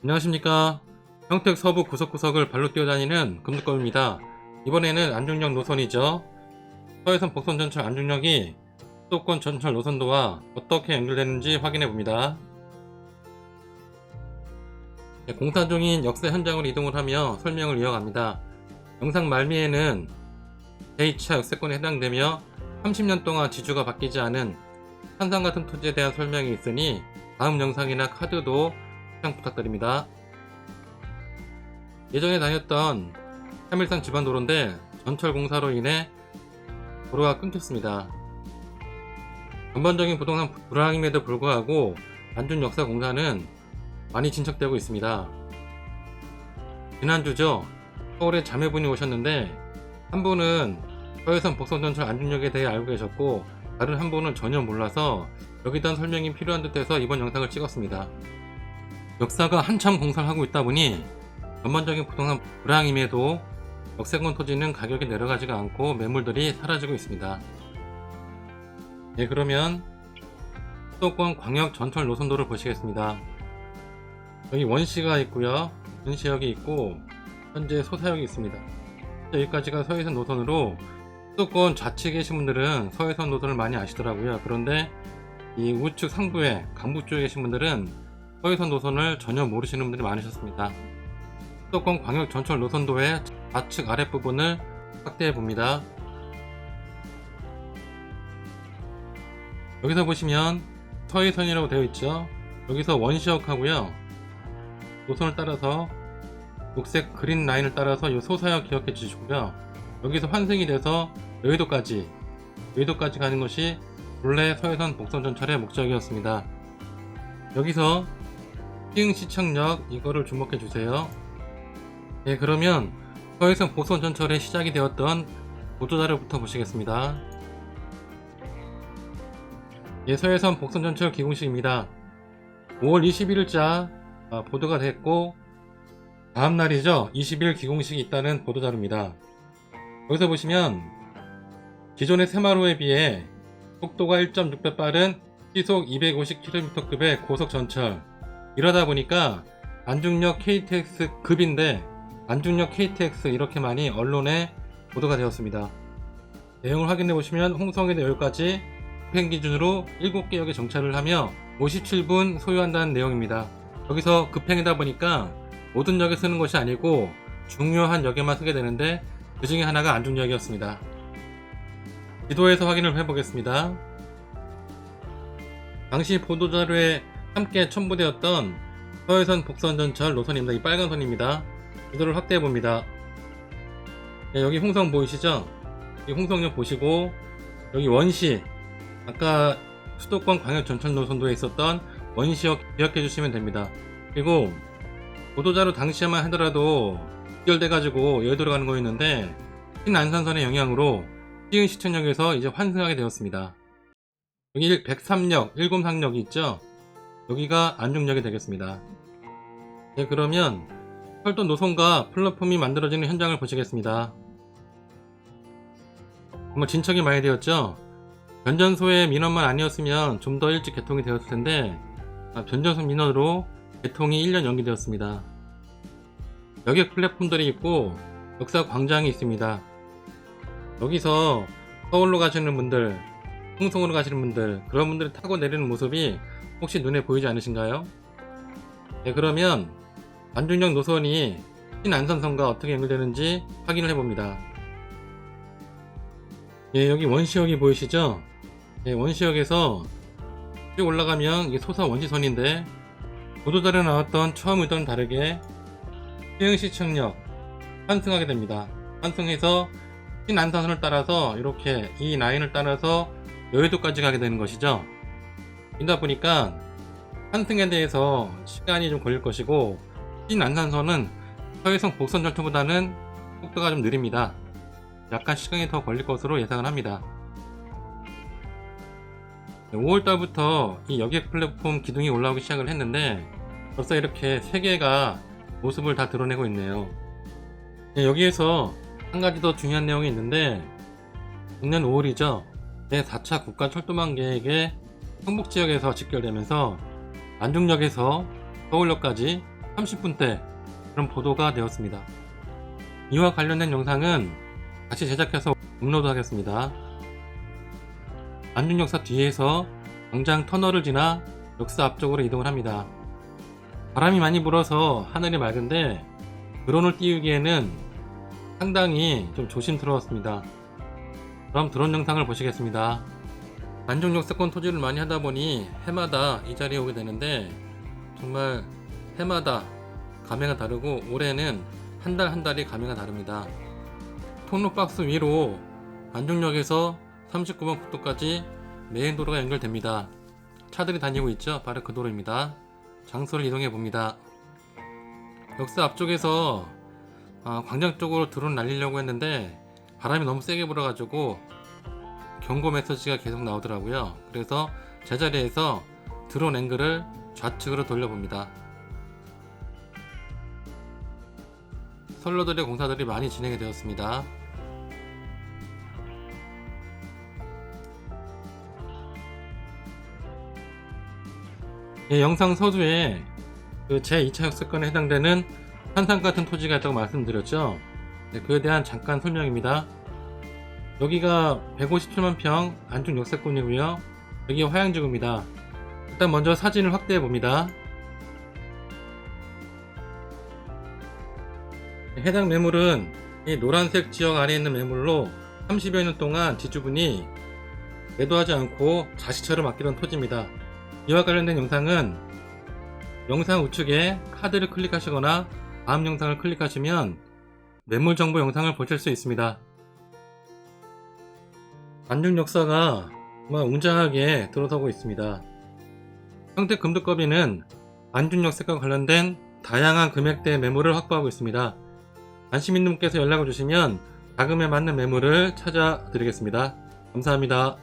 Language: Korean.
안녕하십니까. 평택 서부 구석구석을 발로 뛰어다니는 금두검입니다. 이번에는 안중역 노선이죠. 서해선 복선 전철 안중역이 수도권 전철 노선도와 어떻게 연결되는지 확인해 봅니다. 네, 공사 중인 역사 현장으로 이동을 하며 설명을 이어갑니다. 영상 말미에는 제2차 역세권에 해당되며 30년 동안 지주가 바뀌지 않은 산상 같은 토지에 대한 설명이 있으니 다음 영상이나 카드도 시청 부탁드립니다. 예전에 다녔던 3일산 지반도로인데 전철 공사로 인해 도로가 끊겼습니다. 전반적인 부동산 불황임에도 불구하고 안중 역사 공사는 많이 진척되고 있습니다. 지난주죠. 서울에 자매분이 오셨는데 한 분은 서해선 복선전철 안중역에 대해 알고 계셨고 다른 한 분은 전혀 몰라서 대한 설명이 필요한 듯해서 이번 영상을 찍었습니다. 역사가 한참 공사를 하고 있다 보니 전반적인 부동산 불황임에도 역세권 토지는 가격이 내려가지가 않고 매물들이 사라지고 있습니다. 네, 그러면 수도권 광역 전철 노선도를 보시겠습니다. 여기 원시가 있고요. 은시역이 있고 현재 소사역이 있습니다. 여기까지가 서해선 노선으로 수도권 좌측에 계신 분들은 서해선 노선을 많이 아시더라고요. 그런데 이 우측 상부에 강북 쪽에 계신 분들은 서해선 노선을 전혀 모르시는 분들이 많으셨습니다. 수도권 광역 전철 노선도의 좌측 아랫부분을 확대해 봅니다. 여기서 보시면 서해선이라고 되어 있죠. 여기서 원시역 하고요. 노선을 따라서 녹색 그린 라인을 따라서 이 소사역 기억해 주시고요. 여기서 환승이 돼서 여의도까지 여의도까지 가는 것이 본래 서해선 복선 전철의 목적이었습니다. 여기서 시흥 시청역 이거를 주목해 주세요. 네, 그러면 서해선 복선 전철의 시작이 되었던 보도자료부터 보시겠습니다. 예, 서해선 복선 전철 기공식입니다. 5월 21일자 아, 보도가 됐고 다음 날이죠. 20일 기공식이 있다는 보도자료입니다. 여기서 보시면 기존의 새마루에 비해 속도가 1.6배 빠른 시속 250km급의 고속 전철 이러다 보니까 안중역 KTX 급인데 안중역 KTX 이렇게 많이 언론에 보도가 되었습니다. 내용을 확인해 보시면 홍성에서 여기까지 급행 기준으로 7개 역에 정차를 하며 57분 소요한다는 내용입니다. 여기서 급행이다 보니까 모든 역에 쓰는 것이 아니고 중요한 역에만 쓰게 되는데 그 중에 하나가 안중역이었습니다. 지도에서 확인을 해보겠습니다. 당시 보도자료에 함께 첨부되었던 서해선 복선전철 노선입니다. 이 빨간 선입니다. 지도를 확대해 봅니다. 네, 여기 홍성 보이시죠? 이 홍성역 보시고 여기 원시 아까 수도권 광역 전철 노선도에 있었던 원시역 기억해 주시면 됩니다. 그리고 보도자료 당시에만 하더라도 연결돼 가지고 여의도로 가는 거였는데 신안산선의 영향으로 시흥시청역에서 이제 환승하게 되었습니다. 여기 103역, 103역이 있죠? 여기가 안중역이 되겠습니다. 네, 그러면 철도 노선과 플랫폼이 만들어지는 현장을 보시겠습니다. 정말 진척이 많이 되었죠? 변전소의 민원만 아니었으면 좀 더 일찍 개통이 되었을 텐데 아, 변전소 민원으로 개통이 1년 연기되었습니다. 여객 플랫폼들이 있고 역사 광장이 있습니다. 여기서 서울로 가시는 분들, 홍성으로 가시는 분들, 그런 분들이 타고 내리는 모습이 혹시 눈에 보이지 않으신가요? 네, 그러면 안중역 노선이 신안산선과 어떻게 연결되는지 확인을 해봅니다. 예, 여기 원시역이 보이시죠? 예, 원시역에서 쭉 올라가면 이게 소사 원시선인데 보도자료에 나왔던 처음 의도는 다르게 시흥시청역 환승하게 됩니다. 환승해서 신안산선을 따라서 이렇게 이 라인을 따라서 여의도까지 가게 되는 것이죠. 이다 보니까 환승에 대해서 시간이 좀 걸릴 것이고 신안산선은 서해성 복선 전투보다는 속도가 좀 느립니다. 약간 시간이 더 걸릴 것으로 예상을 합니다. 5월달부터 이 여객 플랫폼 기둥이 올라오기 시작을 했는데 벌써 이렇게 3개가 모습을 다 드러내고 있네요. 네, 여기에서 한 가지 더 중요한 내용이 있는데 작년 5월이죠. 제4차 국가 철도망 계획의 성북 지역에서 직결되면서 안중역에서 서울역까지 30분대 그런 보도가 되었습니다. 이와 관련된 영상은 다시 제작해서 업로드하겠습니다. 안중 역사 뒤에서 광장 터널을 지나 역사 앞쪽으로 이동을 합니다. 바람이 많이 불어서 하늘이 맑은데 드론을 띄우기에는 상당히 좀 조심스러웠습니다. 그럼 드론 영상을 보시겠습니다. 안중 역사권 토지를 많이 하다 보니 해마다 이 자리에 오게 되는데 정말 해마다 감회가 다르고 올해는 한 달 한 달이 감회가 다릅니다. 통로박스 위로 안중역에서 39번 국도까지 메인 도로가 연결됩니다. 차들이 다니고 있죠? 바로 그 도로입니다. 장소를 이동해 봅니다. 역사 앞쪽에서 아, 광장 쪽으로 드론 날리려고 했는데 바람이 너무 세게 불어가지고 경고 메시지가 계속 나오더라고요. 그래서 제자리에서 드론 앵글을 좌측으로 돌려봅니다. 선로들의 공사들이 많이 진행이 되었습니다. 예, 영상 서두에 그 제2차 역사권에 해당되는 한산 같은 토지가 있다고 말씀드렸죠. 네, 그에 대한 잠깐 설명입니다. 여기가 157만 평 안중 역세권이고요. 여기 화양지구입니다. 일단 먼저 사진을 확대해 봅니다. 해당 매물은 이 노란색 지역 아래에 있는 매물로 30여 년 동안 지주분이 매도하지 않고 자식처럼 아끼던 토지입니다. 이와 관련된 영상은 영상 우측에 카드를 클릭하시거나 다음 영상을 클릭하시면 매물 정보 영상을 보실 수 있습니다. 안중 역사가 정말 웅장하게 들어서고 있습니다. 평택 금두꺼비는 안중 역사과 관련된 다양한 금액대의 매물을 확보하고 있습니다. 관심 있는 분께서 연락을 주시면 자금에 맞는 매물을 찾아드리겠습니다. 감사합니다.